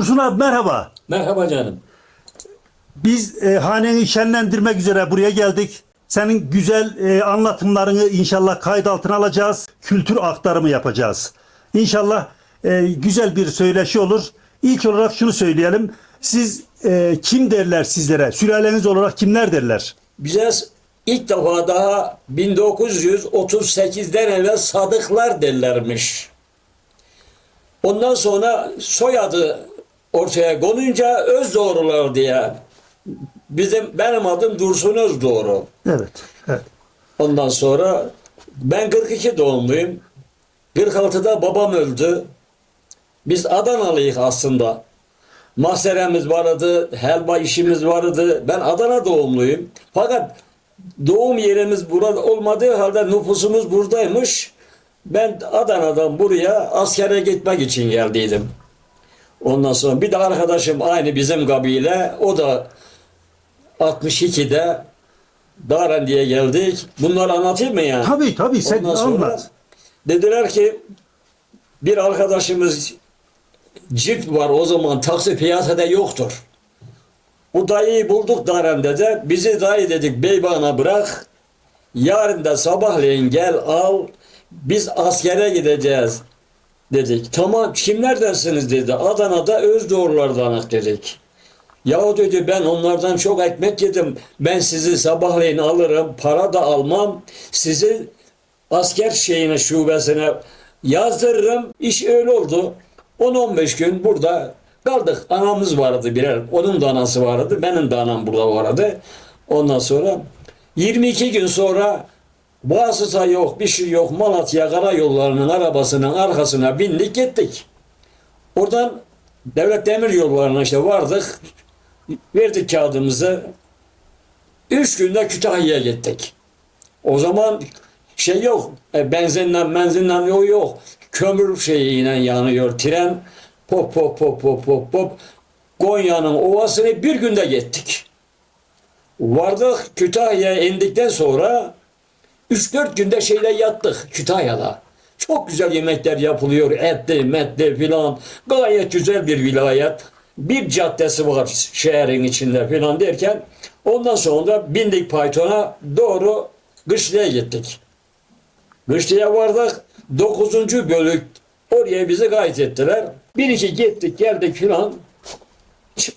Dursun abi merhaba. Merhaba canım. Biz e, haneni şenlendirmek üzere buraya geldik. Senin güzel e, anlatımlarını inşallah kayıt altına alacağız. Kültür aktarımı yapacağız. İnşallah e, güzel bir söyleşi olur. İlk olarak şunu söyleyelim. Siz e, kim derler sizlere? Sülaleniz olarak kimler derler? Bize ilk defa daha 1938'den evvel sadıklar derlermiş. Ondan sonra soyadı ortaya konunca Özdoğrular diye. Bizim benim adım Dursun Özdoğru. Evet. evet. Ondan sonra ben 42 doğumluyum. 46'da babam öldü. Biz Adanalıyız aslında. Mahseremiz vardı, helva işimiz vardı. Ben Adana doğumluyum. Fakat doğum yerimiz burada olmadığı halde nüfusumuz buradaymış. Ben Adana'dan buraya askere gitmek için geldiydim. Ondan sonra bir de arkadaşım aynı bizim kabile. O da 62'de Daren diye geldik. Bunları anlatayım mı yani? Tabii tabii sen Ondan sonra anlat. dediler ki bir arkadaşımız cilt var o zaman taksi piyasada yoktur. Bu dayıyı bulduk Daren'de de bizi dayı dedik Beyban'a bırak. Yarın da sabahleyin gel al. Biz askere gideceğiz dedik. Tamam kimlerdensiniz dedi. Adana'da Özdoğrulardanık dedik. Ya dedi ben onlardan çok ekmek yedim. Ben sizi sabahleyin alırım. Para da almam. Sizi asker şeyine şubesine yazdırırım. İş öyle oldu. 10-15 gün burada kaldık. Anamız vardı birer. Onun da anası vardı. Benim de anam burada vardı. Ondan sonra 22 gün sonra vasıta yok, bir şey yok. Malatya Karayolları'nın arabasının arkasına bindik gittik. Oradan devlet demir yollarına işte vardık. Verdik kağıdımızı. Üç günde Kütahya'ya gittik. O zaman şey yok. E, benzinle benzinle o yok. Kömür şeyiyle yanıyor tren. Pop pop pop pop pop pop. Konya'nın ovasını bir günde gittik. Vardık Kütahya'ya indikten sonra 3-4 günde şeyde yattık Kütahya'da. Çok güzel yemekler yapılıyor. Etli, metli filan. Gayet güzel bir vilayet. Bir caddesi var şehrin içinde filan derken ondan sonra bindik Payton'a doğru Kışla'ya gittik. Kışla'ya vardık. 9. bölük oraya bizi kayıt ettiler. Bir iki gittik geldik filan.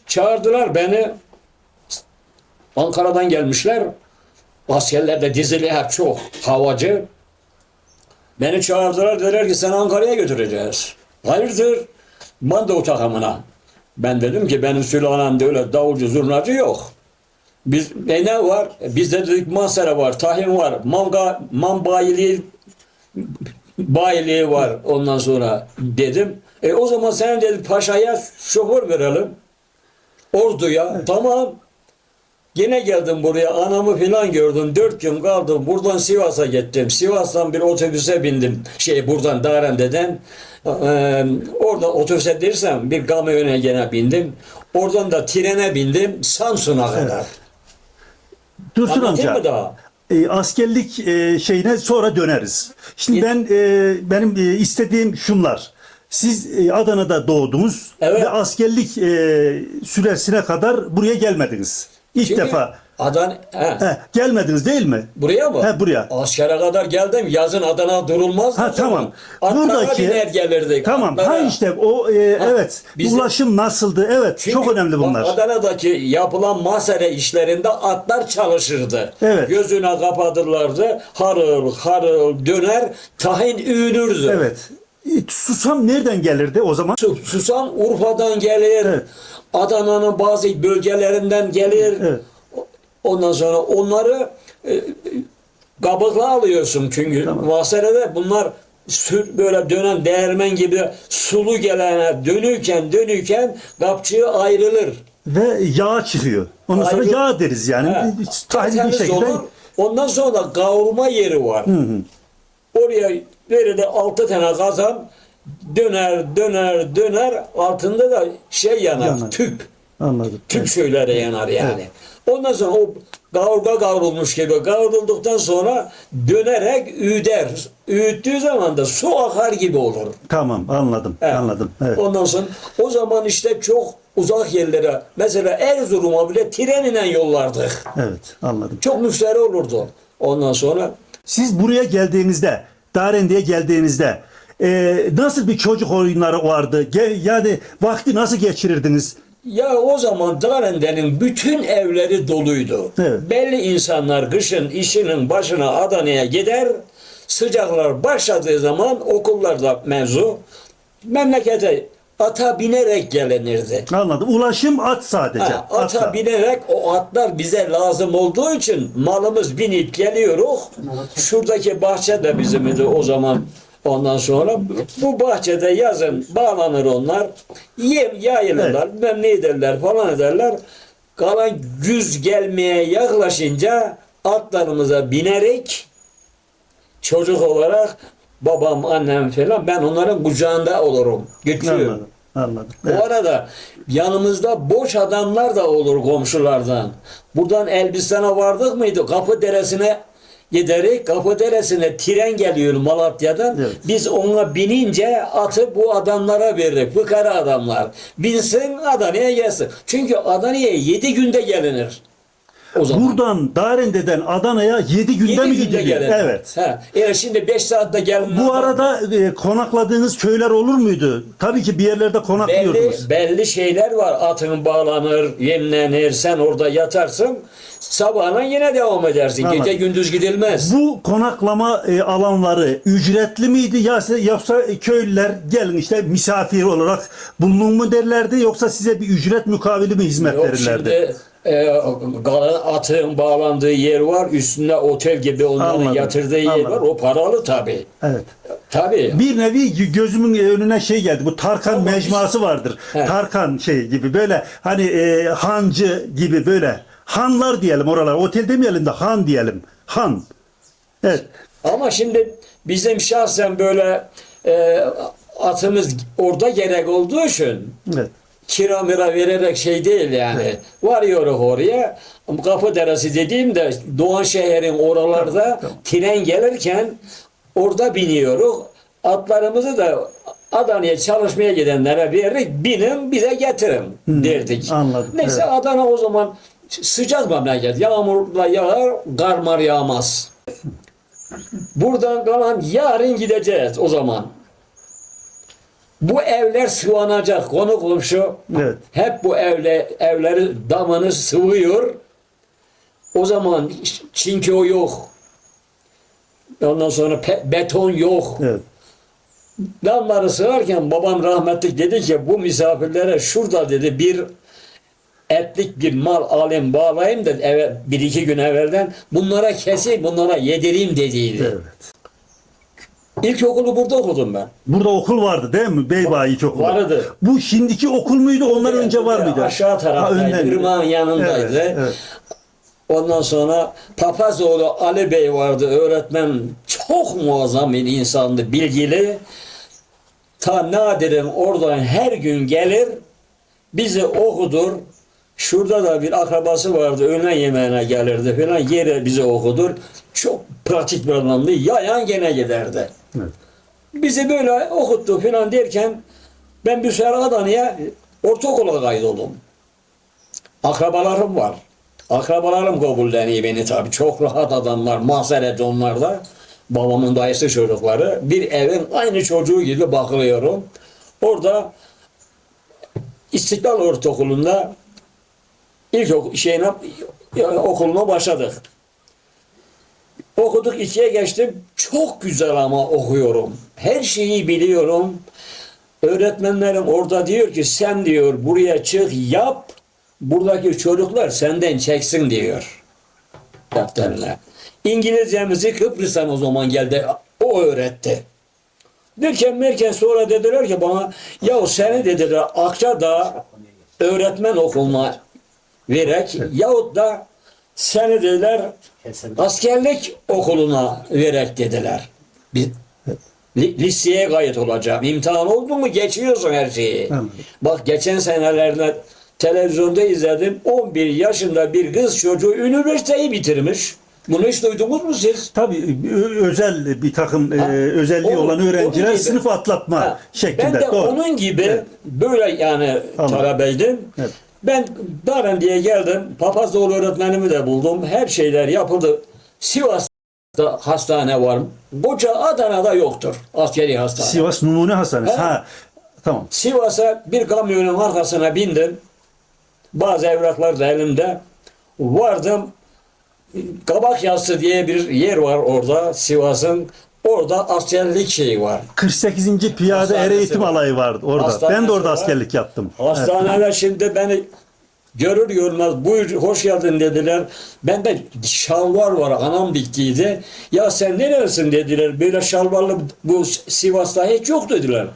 Çağırdılar beni. Ankara'dan gelmişler. Askerler de dizili hep çok havacı. Beni çağırdılar dediler ki seni Ankara'ya götüreceğiz. Hayırdır? Manda takımına. Ben dedim ki benim sülalemde öyle davulcu zurnacı yok. Biz e ne var? Bizde dedik masara var, tahin var, manga, man bayiliği, bayiliği var ondan sonra dedim. E o zaman sen dedi paşaya şoför verelim. Orduya. Tamam. Yine geldim buraya anamı filan gördüm. Dört gün kaldım. Buradan Sivas'a gittim. Sivas'tan bir otobüse bindim. Şey buradan Darende'den. Ee, oradan otobüse dersem bir kamyona gene bindim. Oradan da trene bindim Samsun'a kadar. Dursun Anlatayım amca. mı daha? E, askerlik e, şeyine sonra döneriz. Şimdi ben e, benim e, istediğim şunlar. Siz e, Adana'da doğdunuz Evet. ve askerlik e, süresine kadar buraya gelmediniz. İlk Çünkü defa. Adan, he, He, gelmediniz değil mi? buraya mı? He, buraya. Askere kadar geldim. Yazın Adana durulmaz. Ha tamam. Atlara Buradaki biner gelirdik. Tamam. atlara. Ha işte o e, evet. bizim- Ulaşım nasıldı? Evet. Çünkü çok önemli bunlar. Adana'daki yapılan masere işlerinde atlar çalışırdı. Evet. Gözüne kapatırlardı. Harıl harıl döner. Tahin ünürdü. Evet. E, Susam nereden gelirdi o zaman? Su- Susam Urfa'dan gelir. Evet. Adana'nın bazı bölgelerinden gelir. Evet. Ondan sonra onları e, e, kabukla alıyorsun çünkü Maserede bunlar sür böyle dönen değirmen gibi sulu gelene dönürken dönürken kapçığı ayrılır. Ve yağ çıkıyor. Ondan sonra Ayrı- yağ deriz yani. Tahin bir şekilde. olur. Ondan sonra kavurma yeri var. Oraya veride altı tane kazan döner döner döner altında da şey yanar, Yanar. tüp. Anladım. Tüp şöyle yanar yani. Ondan sonra o kavurga kavrulmuş gibi kavrulduktan sonra dönerek üder. Üğüttüğü zaman da su akar gibi olur. Tamam anladım. He. Anladım. Evet. Ondan sonra o zaman işte çok uzak yerlere mesela Erzurum'a bile trenle yollardık. Evet anladım. Çok müşteri olurdu. Ondan sonra Siz buraya geldiğinizde, Darendi'ye geldiğinizde e, nasıl bir çocuk oyunları vardı? Ge- yani vakti nasıl geçirirdiniz? Ya o zaman Darende'nin bütün evleri doluydu. Evet. Belli insanlar kışın işinin başına Adana'ya gider. Sıcaklar başladığı zaman okullarda mevzu memlekete ata binerek gelinirdi. Anladim. Ulaşım at sadece. Ha, ata Atla. binerek o atlar bize lazım olduğu için malımız binip geliyoruz. Şuradaki bahçe de bizimdi o zaman. Ondan sonra bu bahçede yazın bağlanır onlar. Yem yayılırlar, bilmem ne ederler falan ederler. Kalan güz gelmeye yaklaşınca atlarımıza binerek çocuk olarak babam, annem falan ben onların kucağında olurum. Götürüyorum. Anladım. Anladım. Bu Evet. arada yanımızda boş adamlar da olur komşulardan. Buradan Elbistan'a vardık mıydı? Kapı deresine giderek kapı deresine tren geliyor Malatya'dan. Evet. Biz ona binince atı bu adamlara verir. Fıkara adamlar. Binsin Adana'ya gelsin. Çünkü Adana'ya 7 günde gelinir. O zaman. Buradan Darende'den Adana'ya 7 günde Yedi mi günde gidiliyor? Evet. Ha. Yani şimdi 5 saatte gelin. Bu arada e, konakladığınız köyler olur muydu? Tabii ki bir yerlerde belli, konaklıyordunuz. belli şeyler var. Atın bağlanır, yemlenir, sen orada yatarsın. Sabahına yine devam edersin. Tamam. Gece gündüz gidilmez. Bu konaklama e, alanları ücretli miydi yoksa, yoksa köylüler gelin işte misafir olarak bulunun mu derlerdi yoksa size bir ücret mukavili mi hizmet Yok verirlerdi? şimdi e, atın bağlandığı yer var. Üstünde otel gibi onların Anladım, yatırdığı yer anladım. var. O paralı tabii. Evet. Tabii. Bir nevi gözümün önüne şey geldi. Bu Tarkan Ama mecmuası vardır. He. Tarkan şey gibi böyle hani e, hancı gibi böyle hanlar diyelim oralar. Otel demeyelim de han diyelim. Han. Evet. Ama şimdi bizim şahsen böyle e, atımız orada gerek olduğu için Evet. Kira mira vererek şey değil yani. Varıyoruz oraya. Kapı deresi dediğimde Doğan şehrin oralarda tren gelirken orada biniyoruz. Atlarımızı da Adana'ya çalışmaya gidenlere vererek binin bize getirin derdik. anladım, Neyse evet. Adana o zaman sıcak memleket. Yağmurla yağar, karmar yağmaz. Buradan kalan yarın gideceğiz o zaman. Bu evler sıvanacak konu komşu. Evet. Hep bu evle, evleri damını sıvıyor. O zaman çinko yok. Ondan sonra beton yok. Evet. Damları sığarken babam rahmetlik dedi ki bu misafirlere şurada dedi bir etlik bir mal alayım bağlayayım da eve, bir iki gün evvelden bunlara keseyim bunlara yedireyim dediydi. Evet. İlkokulu burada okudum ben. Burada okul vardı değil mi? Beybağ İlkokulu. Vardı. Bu şimdiki okul muydu? Ondan önce var mıydı? Aşağı taraftaydı. Irmağın yanındaydı. Evet, evet. Ondan sonra Papazoğlu Ali Bey vardı öğretmen. Çok muazzam bir insandı, bilgili. Ta Nadir'in oradan her gün gelir, bizi okudur. Şurada da bir akrabası vardı, öğlen yemeğine gelirdi falan, yere bizi okudur. Çok pratik bir adamdı, yayan gene giderdi. Evet. Bizi böyle okuttu falan derken ben bir sefer Adana'ya ortaokula kaydoldum. Akrabalarım var. Akrabalarım kabulleniyor beni tabii. Çok rahat adamlar. Mazeret onlar da. Babamın dayısı çocukları. Bir evin aynı çocuğu gibi bakılıyorum. Orada İstiklal Ortaokulu'nda ilk ok- şeyine, okuluna başladık. Okuduk ikiye geçtim. Çok güzel ama okuyorum. Her şeyi biliyorum. Öğretmenlerim orada diyor ki sen diyor buraya çık yap. Buradaki çocuklar senden çeksin diyor. Defterine. İngilizcemizi Kıbrıs'tan o zaman geldi. O öğretti. Derken merken sonra dediler ki bana ya seni dediler Akça'da öğretmen okuluna verek yahut da seni dediler askerlik okuluna verek dediler. Bir, li- liseye kayıt olacağım. İmtihan oldu mu geçiyorsun her şeyi. Bak geçen senelerde televizyonda izledim. 11 yaşında bir kız çocuğu üniversiteyi bitirmiş. Bunu hiç duydunuz mu siz? Tabii özel bir takım e, Ha, özelliği onun- olan öğrenciler gibi- sınıf atlatma Ha, şeklinde. Ben de Doğru. onun gibi Evet. böyle yani talebeydim. Evet. Ben Daren diye geldim. Papazoğlu öğretmenimi de buldum. Her şeyler yapıldı. Sivas'ta hastane var. Koca Adana'da yoktur. Askeri hastane. Sivas Numune Hastanesi. Ha. Tamam. Sivas'a bir kamyonun arkasına bindim. Bazı evraklar da elimde. Vardım. Kabak Yassı diye bir yer var orada Sivas'ın. Orada askerlik şeyi var. 48. Piyade Er Eğitim var. Alayı vardı orada. Hastanesi ben de orada var. askerlik yaptım. Hastaneler şimdi beni görür görmez buyur hoş geldin dediler. Ben de şalvar var anam diktiydi. Ya sen neresin dediler. Böyle şalvarlı bu Sivas'ta hiç yok dediler.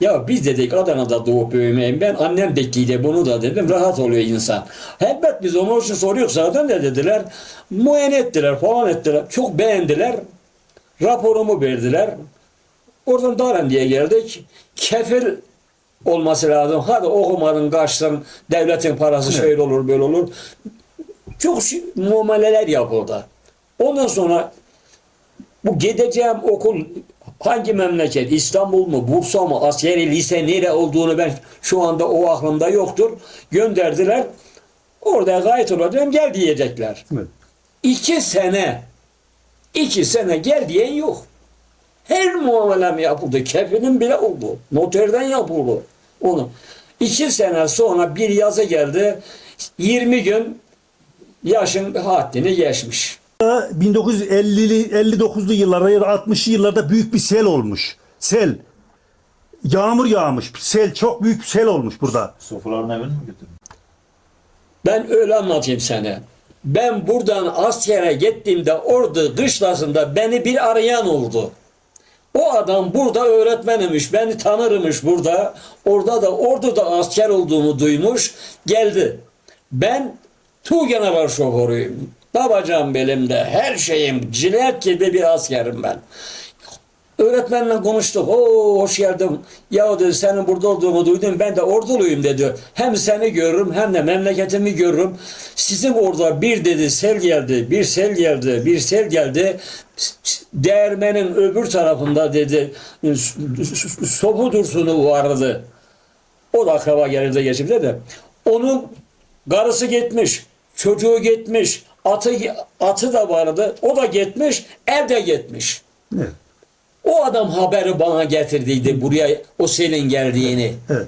Ya biz dedik Adana'da doğup büyümeyim. Ben annem diktiydi bunu da dedim. Rahat oluyor insan. Elbet biz onun için soruyoruz zaten de dediler. Muayene ettiler falan ettiler. Çok beğendiler. Raporumu verdiler. Oradan Daren diye geldik. Kefil olması lazım. Hadi okumadın kaçtın. Devletin parası şöyle olur böyle olur. Çok şey- muameleler yapıldı. Ondan sonra bu gideceğim okul hangi memleket? İstanbul mu? Bursa mı? Askeri lise nere olduğunu ben şu anda o aklımda yoktur. Gönderdiler. Orada gayet olacağım gel diyecekler. Evet. İki sene iki sene gel diyen yok. Her muamelem yapıldı. Kefilim bile oldu. Noterden yapıldı. Onu. İki sene sonra bir yazı geldi. 20 gün yaşın haddini geçmiş. 1950'li 59'lu yıllarda ya da 60'lı yıllarda büyük bir sel olmuş. Sel. Yağmur yağmış. Sel çok büyük bir sel olmuş burada. Sofraların evini mi götürdün? Ben öyle anlatayım sana. Ben buradan askere gittiğimde orada kışlasında beni bir arayan oldu. O adam burada öğretmenmiş, beni tanırmış burada. Orada da orada da asker olduğumu duymuş, geldi. Ben Tu General şoförüyüm. Babacağım belimde, her şeyim, cilet gibi bir askerim ben. Öğretmenle konuştuk. Oo hoş geldin. Ya dedi senin burada olduğunu duydum. Ben de orduluyum dedi. Hem seni görürüm hem de memleketimi görürüm. Sizin orada bir dedi sel geldi, bir sel geldi, bir sel geldi. Değirmenin öbür tarafında dedi sopu dursunu vardı. O da akraba gelirde geçip de onun karısı gitmiş, çocuğu gitmiş, atı atı da vardı. O da gitmiş, ev de gitmiş. Evet. O adam haberi bana getirdiydi buraya o selin geldiğini. Evet.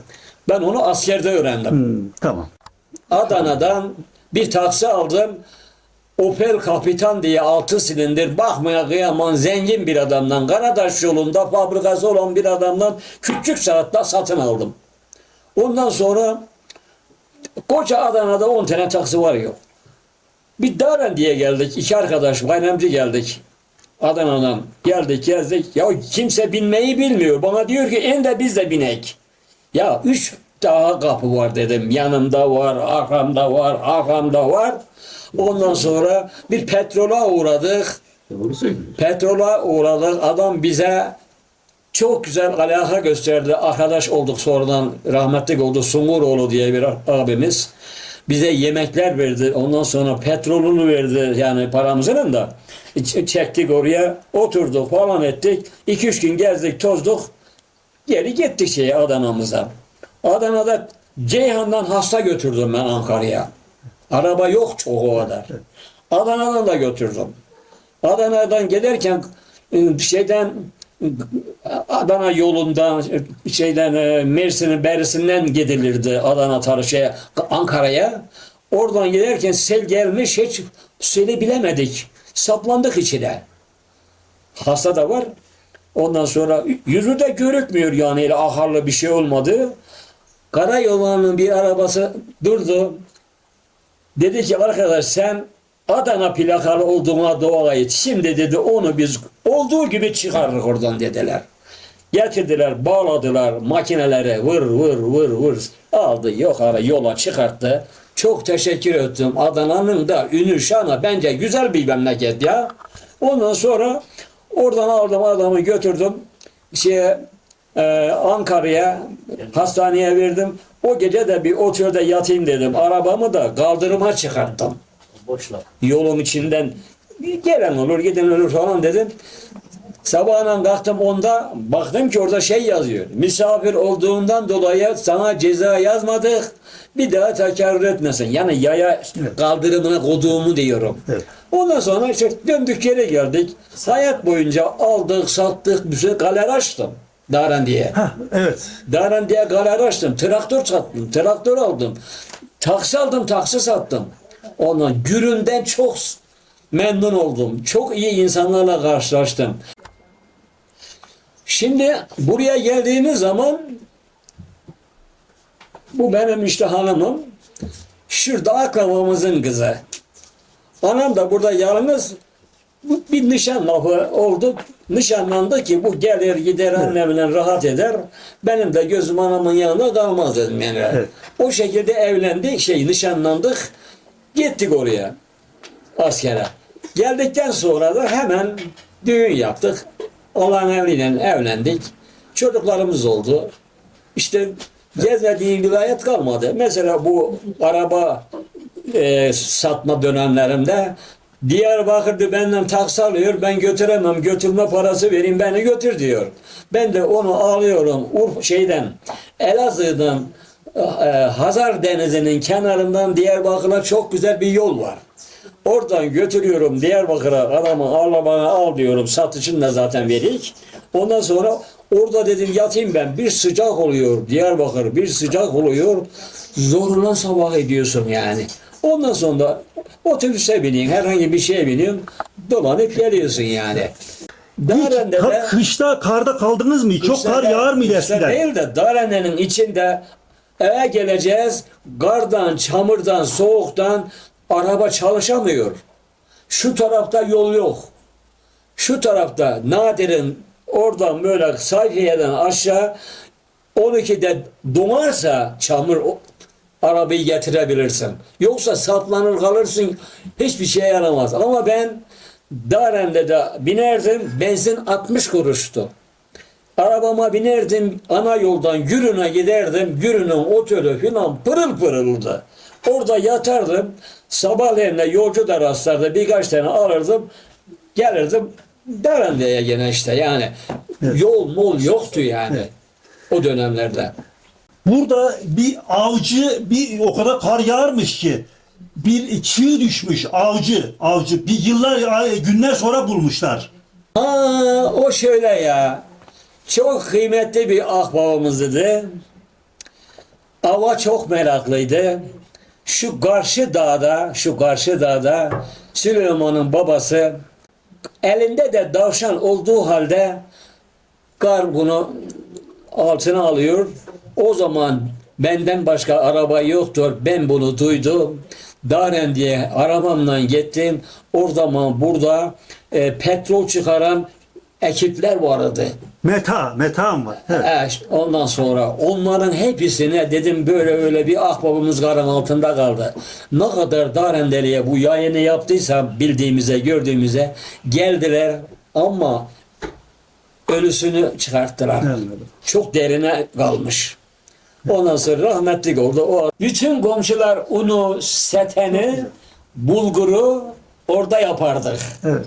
Ben onu askerde öğrendim. Hmm, tamam. Adana'dan bir taksi aldım. Opel Kapitan diye altı silindir bakmaya kıyaman zengin bir adamdan Karadaş yolunda fabrikası olan bir adamdan küçük saatte satın aldım. Ondan sonra koca Adana'da 10 tane taksi var yok. Bir Daren diye geldik. iki arkadaş bayramcı geldik. Adana'dan geldik gezdik. Ya kimse binmeyi bilmiyor. Bana diyor ki en de biz de binek. Ya üç daha kapı var dedim. Yanımda var, arkamda var, arkamda var. Ondan sonra bir petrola uğradık. Petrola uğradık. Adam bize çok güzel alaka gösterdi. Arkadaş olduk sonradan rahmetlik oldu. Sunguroğlu diye bir abimiz. Bize yemekler verdi. Ondan sonra petrolünü verdi. Yani paramızın da. Çektik oraya. Oturduk falan ettik. 2-3 gün gezdik tozduk. Geri gittik şeye Adana'mıza. Adana'da Ceyhan'dan hasta götürdüm ben Ankara'ya. Araba yok çok o kadar. Adana'dan da götürdüm. Adana'dan giderken e, şeyden Adana yolundan e, şeyden e, Mersin'in berisinden gidilirdi Adana tarı şeye, Ankara'ya. Oradan giderken sel gelmiş hiç seli bilemedik. Saplandık içine. Hasta da var. Ondan sonra yüzü de görükmüyor yani öyle aharlı bir şey olmadı. Karayolunun bir arabası durdu. Dedi ki arkadaş sen Adana plakalı olduğuna dua et. Şimdi dedi onu biz olduğu gibi çıkarırız oradan dediler. Getirdiler, bağladılar makinelere vır vır vır vır aldı yukarı yola çıkarttı. Çok teşekkür ettim. Adana'nın da ünü şanı bence güzel bir memleket ya. Ondan sonra oradan aldım adamı götürdüm şeye e, Ankara'ya hastaneye verdim. O gece de bir otelde yatayım dedim. Arabamı da kaldırıma çıkarttım. Boşla. Yolun içinden gelen olur giden olur falan dedim. Sabahına kalktım onda baktım ki orada şey yazıyor. Misafir olduğundan dolayı sana ceza yazmadık. Bir daha tekrar etmesin. Yani yaya kaldırımına koduğumu diyorum. Evet. Ondan sonra işte döndük geri geldik. Hayat boyunca aldık, sattık, bir sürü galeri açtım. Daren diye. Evet. Daren diye galeri açtım. Traktör sattım. Traktör aldım. Taksi aldım. Taksi sattım. Ondan Gürün'den çok memnun oldum. Çok iyi insanlarla karşılaştım. Şimdi buraya geldiğimiz zaman bu benim işte hanımım. Şurada akrabamızın kızı. Anam da burada yalnız bu bir nişan lafı oldu. Nişanlandı ki bu gelir gider annemle rahat eder. Benim de gözüm anamın yanında kalmaz dedim yani. Evet. O şekilde evlendik, şey nişanlandık. Gittik oraya askere. Geldikten sonra da hemen düğün yaptık. Olan evliyle evlendik. Çocuklarımız oldu. İşte gezmediğim vilayet kalmadı. Mesela bu araba e, satma dönemlerimde Diyarbakır'da benden taksi alıyor. Ben götüremem. Götürme parası vereyim beni götür diyor. Ben de onu alıyorum Urf şeyden Elazığ'dan e, Hazar Denizi'nin kenarından Diyarbakır'a çok güzel bir yol var. Oradan götürüyorum Diyarbakır'a adamı al bana al diyorum. Satışını da zaten verik. Ondan sonra orada dedim yatayım ben. Bir sıcak oluyor Diyarbakır. Bir sıcak oluyor. Zorla sabah ediyorsun yani. Ondan sonra otobüse biniyorsun. Herhangi bir şeye biniyorsun. Dolanıp geliyorsun yani. Hiç de ka- kışta karda kaldınız mı? Çok kar yağar mıydı eskiden? değil de Darene'nin içinde eve geleceğiz. Gardan, çamurdan, soğuktan araba çalışamıyor. Şu tarafta yol yok. Şu tarafta Nadir'in oradan böyle sayfiyeden aşağı 12'de donarsa çamur arabayı getirebilirsin. Yoksa saplanır kalırsın hiçbir şeye yaramaz. Ama ben Daren'de de binerdim benzin 60 kuruştu. Arabama binerdim ana yoldan Gürün'e giderdim. Gürün'ün oteli filan pırıl pırıldı. Orada yatardım. Sabahleyin de yolcu da rastlardı. Birkaç tane alırdım. Gelirdim. Derende'ye gene işte yani. Yol mol yoktu yani. O dönemlerde. Burada bir avcı bir o kadar kar yağarmış ki bir çığ düşmüş avcı avcı bir yıllar günler sonra bulmuşlar. Aa, o şöyle ya. Çok kıymetli bir ahbabımızdı. Ava çok meraklıydı. Şu karşı dağda, şu karşı dağda Süleyman'ın babası elinde de davşan olduğu halde kar bunu altına alıyor. O zaman benden başka araba yoktur. Ben bunu duydum. Daren diye arabamla gittim. Orada burada e, petrol çıkaran ekipler vardı. Meta, meta mı var? Evet. Ondan sonra onların hepsine dedim böyle öyle bir ahbabımız karın altında kaldı. Ne kadar Darendeli'ye bu yayını yaptıysam bildiğimize gördüğümüze geldiler ama ölüsünü çıkarttılar. Anladım. Çok derine kalmış. Ondan sonra rahmetlik oldu. O bütün komşular unu, seteni, bulguru orada yapardık. Evet.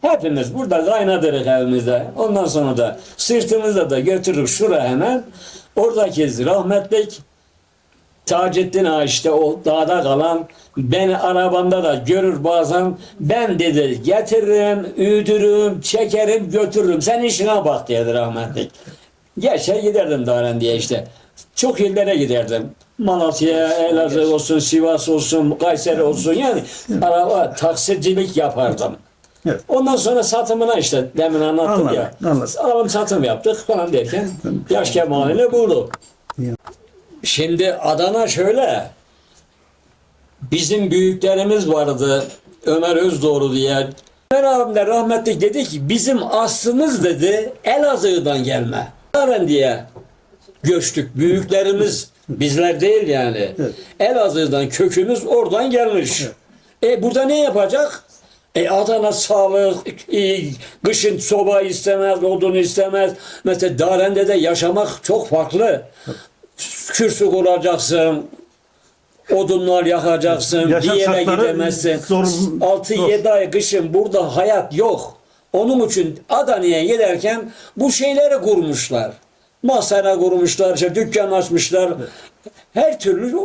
Hepimiz burada kaynadırık evimizde. Ondan sonra da sırtımızda da götürürük şuraya hemen. Oradaki rahmetlik Taceddin Ağa işte o dağda kalan beni arabamda da görür bazen ben dedi getiririm, üdürüm, çekerim, götürürüm. Sen işine bak dedi rahmetlik. Geçer giderdim Daren diye işte. Çok illere giderdim. Malatya'ya, Elazığ olsun, Sivas olsun, Kayseri olsun yani araba taksicilik yapardım. Evet. Ondan sonra satımına işte demin anlattım Anladım, ya. anladım. Alım satım yaptık falan derken yaş kemalini buldu. Şimdi Adana şöyle. Bizim büyüklerimiz vardı. Ömer Özdoğru diye. Ömer abim de rahmetlik dedi ki bizim aslımız dedi Elazığ'dan gelme. Daren diye göçtük. Büyüklerimiz bizler değil yani. Evet. Elazığ'dan kökümüz oradan gelmiş. E burada ne yapacak? E Adana sağlık, e, kışın soba istemez, odun istemez. Mesela Daren'de de yaşamak çok farklı. kürsü kuracaksın, odunlar yakacaksın, Yaşam bir yere şartları gidemezsin. zor- 6-7 ay kışın burada hayat yok. Onun için Adana'ya giderken bu şeyleri kurmuşlar. Masara kurmuşlar, işte dükkan açmışlar. Her türlü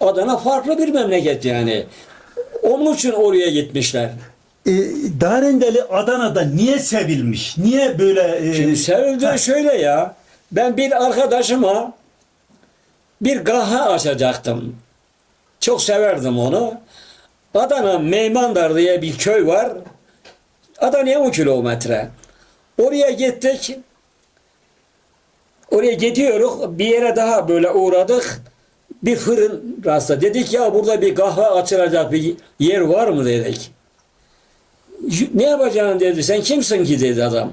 Adana farklı bir memleket yani. Onun için oraya gitmişler. E, Darendeli Adana'da niye sevilmiş? Niye böyle e, Şimdi sevildiği şöyle ya. Ben bir arkadaşıma bir kahve açacaktım. Çok severdim onu. Adana Meymandar diye bir köy var. Adana'ya 10 kilometre. Oraya gittik. Oraya gidiyoruz. Bir yere daha böyle uğradık. Bir fırın rastla. Dedik ya burada bir kahve açılacak bir yer var mı dedik. Ne yapacaksın dedi. Sen kimsin ki dedi adam.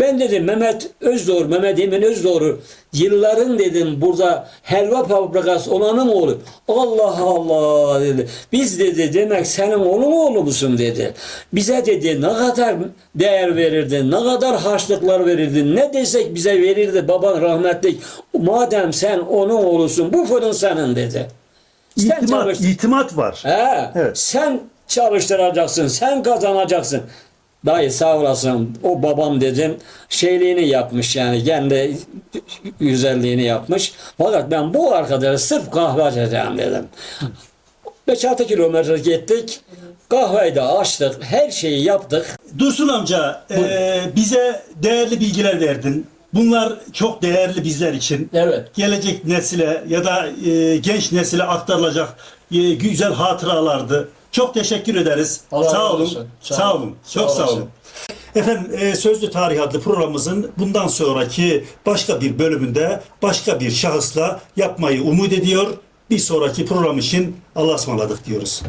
Ben dedim Mehmet Özdoğru, Mehmet Emin Özdoğru yılların dedim burada helva fabrikası olanın oğlu. Allah Allah dedi. Biz dedi demek senin oğlun oğlu musun dedi. Bize dedi ne kadar değer verirdin, ne kadar harçlıklar verirdin, ne desek bize verirdi baban rahmetli. Madem sen onun oğlusun bu fırın senin dedi. Sen itimat var? He, Evet. sen çalıştıracaksın, sen kazanacaksın. Dayı sağ olasın, o babam dedim, şeyliğini yapmış yani, kendi güzelliğini yapmış. Fakat ben bu arkadaşı sırf kahve açacağım dedim. 5-6 kilometre gittik, kahveyi de açtık, her şeyi yaptık. Dursun amca e, bize değerli bilgiler verdin. Bunlar çok değerli bizler için. Evet. Gelecek nesile ya da e, genç nesile aktarılacak e, güzel hatıralardı. Çok teşekkür ederiz. Allah sağ olun. olsun. Sağ, Sağ olun. olun. Çok Sağ sağ olun. Efendim e, Sözlü Tarih adlı programımızın bundan sonraki başka bir bölümünde başka bir şahısla yapmayı umut ediyor. Bir sonraki program için Allah'a ısmarladık diyoruz.